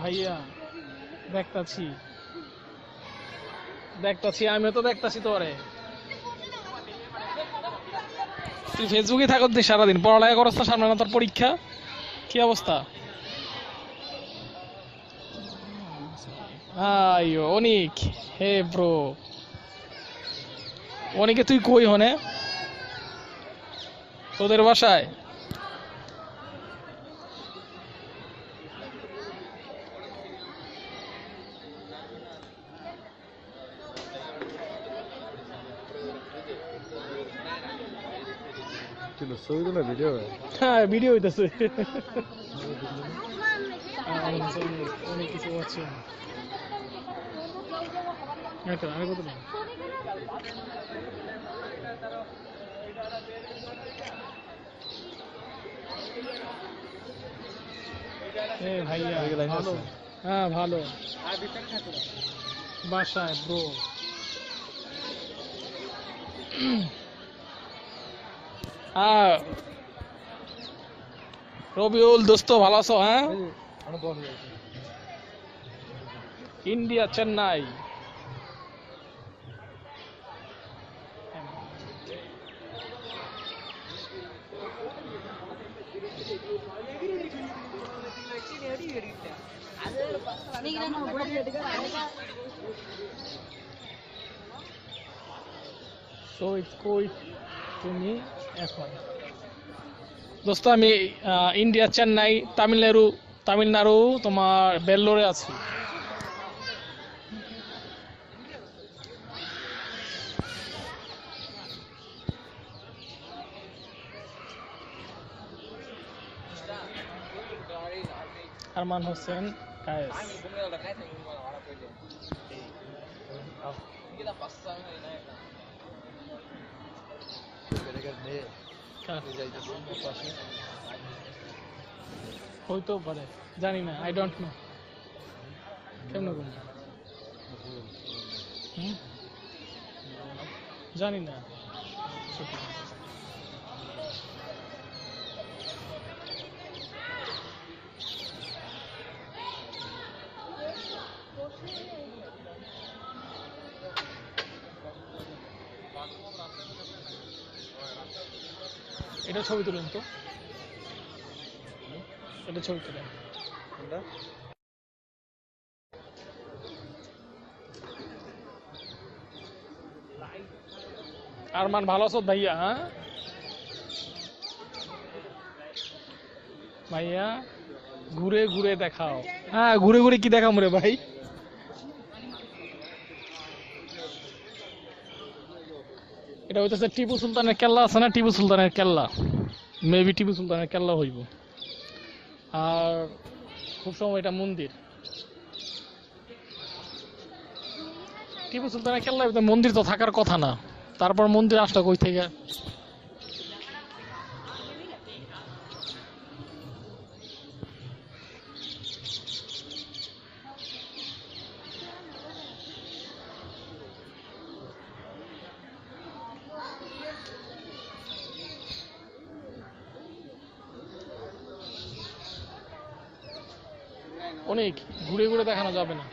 ভাইয়া, দেখতাছি। দেখতাছি, আমিও তো দেখতাছি তোরে। তুই ফেসবুকে থাকত দি সারাদিন, পড়ালেখা করস না, সামনে তোর পরীক্ষা? কি অবস্থা? আইও অনিক, হে ব্রো। অনিকে তুই কই হনে? তোদের বাসায়? ছিল ছবি তোলা ভিডিও হ্যাঁ ভিডিও হইতেছে। অনেক কিছু আছে আমি কত দাম এ ভাইয়া আগে লাইনে ভালো হ্যাঁ ভালো। বাসায় ব্রো হ্যাঁ। রবিউল দোস্ত ভালো আছো হ্যাঁ? অনেক বড় হয়ে গেছে ইন্ডিয়া চেন্নাই। তো কই তুমি এখন দোস্ত আমি ইন্ডিয়া চেন্নাই তামিলনাড়ু তামিলনাড়ু তোমার বেল্লোরে আছি। আরমান হোসেন কায়েস হইতেও পারে জানি না আই ডোন্ট নো কেমন কোন জানি না। এটা ছবি তুলুন তো। এটা ছবি তুলেন। আরমান ভালো আছো ভাইয়া হ্যাঁ? ভাইয়া ঘুরে ঘুরে দেখাও। হ্যাঁ ঘুরে ঘুরে কি দেখাম রে ভাই? এটা হইতেছে টিপু সুলতানের কেল্লা আছে না? টিপু সুলতানের কেল্লা। মেবি টিপু সুলতানের কেল্লা হইব। আর খুব সময় এটা মন্দির। টিপু সুলতানের কেল্লা মন্দির তো থাকার কথা না। তারপর মন্দির আসলো কই থেকে? অনেক ঘুরে ঘুরে দেখানো যাবে না।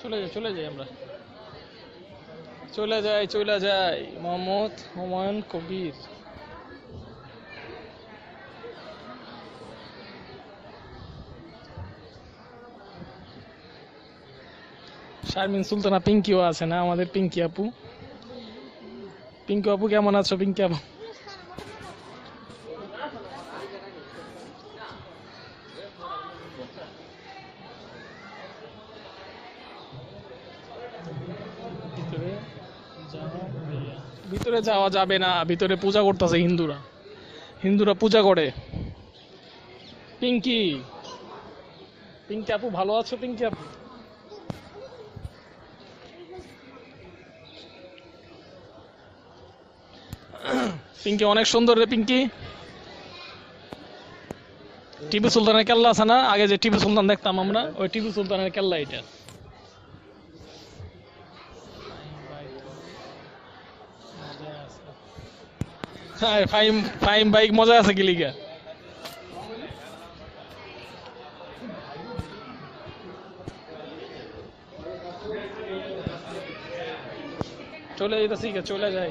চলে যাই চলে যাই আমরা। চলে যাই চলে যাই। মোহাম্মদ হুমায়ুন কবির। শারমিন সুলতানা পিঙ্কিও আছে না? আমাদের পিঙ্কি আপু। পিঙ্কি আপু কেমন আছো? পিঙ্কি আপু? ভিতরে যাওয়া যাবে না, ভিতরে পূজা করতেছে হিন্দুরা। হিন্দুরা পূজা করে। পিঙ্কি পিঙ্কি আপু, ভালো আছো পিঙ্কি আপু? পিঙ্কি অনেক সুন্দর রে পিঙ্কি। টিপু সুলতানের কেল্লা আছে না? আগে যে টিপু সুলতান দেখতাম আমরা, ওই টিপু সুলতানের কেল্লা এটা। ফাইম ফাইম বাইক মজা আছে কি লিগা? চলে যেতেছি কে চলে যাই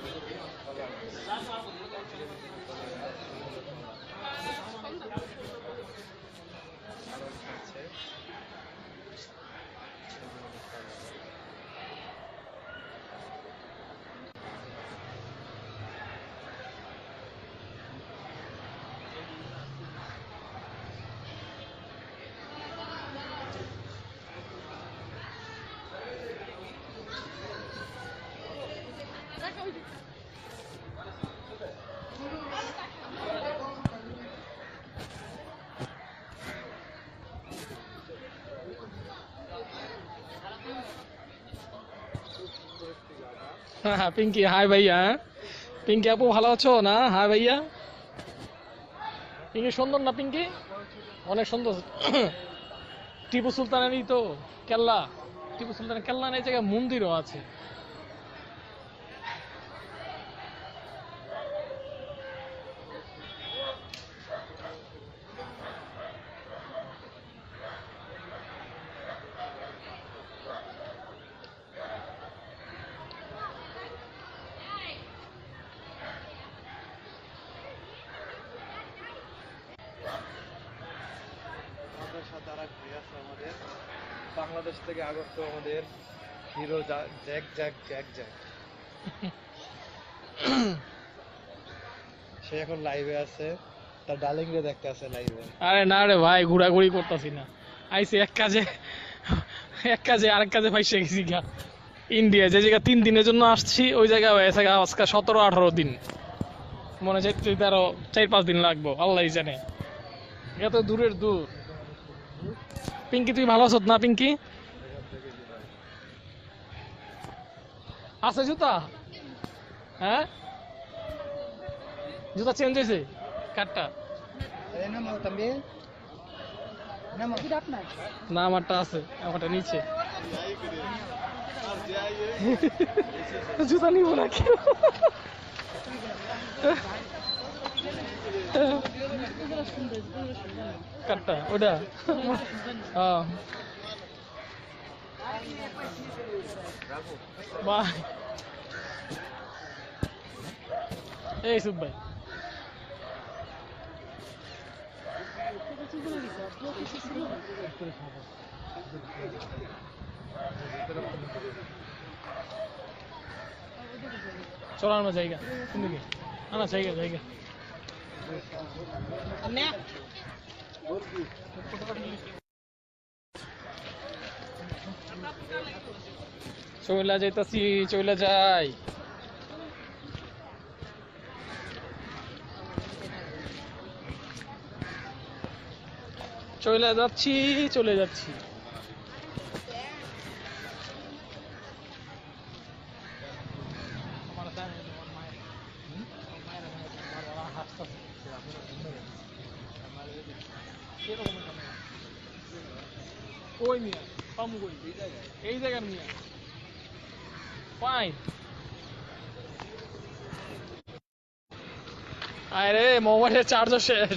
চলে যাই হ্যাঁ পিঙ্কি হাই ভাইয়া? পিঙ্কি আপু, ভালো আছো? না? হাই ভাইয়া? পিঙ্কি সুন্দর না পিঙ্কি অনেক সুন্দর। টিপু সুলতানেরই তো কেল্লা। টিপু সুলতানের কেল্লা নেই জায়গায় মন্দিরও আছে আমাদের সাথে আর এক ভাই আছে আমাদের বাংলাদেশ থেকে আগত আমাদের hero Jack Jack Jack Jack. সে এখন লাইভে আছে। তার ডার্লিং রে দেখতে আছে লাইভে আরে না রে ভাই, ঘোরাঘুরি করতেছি না। আইসি এক কাজে এক কাজে আরেক কাজে ফাইসে গেছি গা। ইন্ডিয়া যে জায়গা তিন দিনের জন্য আসছি, ওই জায়গায় হয়েছে গা আজকে সতেরো, আঠারো দিন। মনে হচ্ছে যেতে আরও চার পাঁচ দিন লাগবো আল্লাহ জানে। এত দূরের দূর। পিঙ্কি তুই ভালো আছো না পিঙ্কি? আছে জুতা? হ্যাঁ? জুতা চেঞ্জ হয়েছে? কাঠটা? না আমারটা আছে আমারটা নিচে। জুতা নিব না কেন কাটটা ওটা হ্যাঁ বাই এই সুব ভাই চলো আমরা জায়গা কোন চইলা যাইতাছি চইলা যাই। চলে যাচ্ছি চলে যাচ্ছি। ওই মিয়া পামু কই এই জায়গার মিয়া ফাইন আরে মোবাইলের চার্জও শেষ।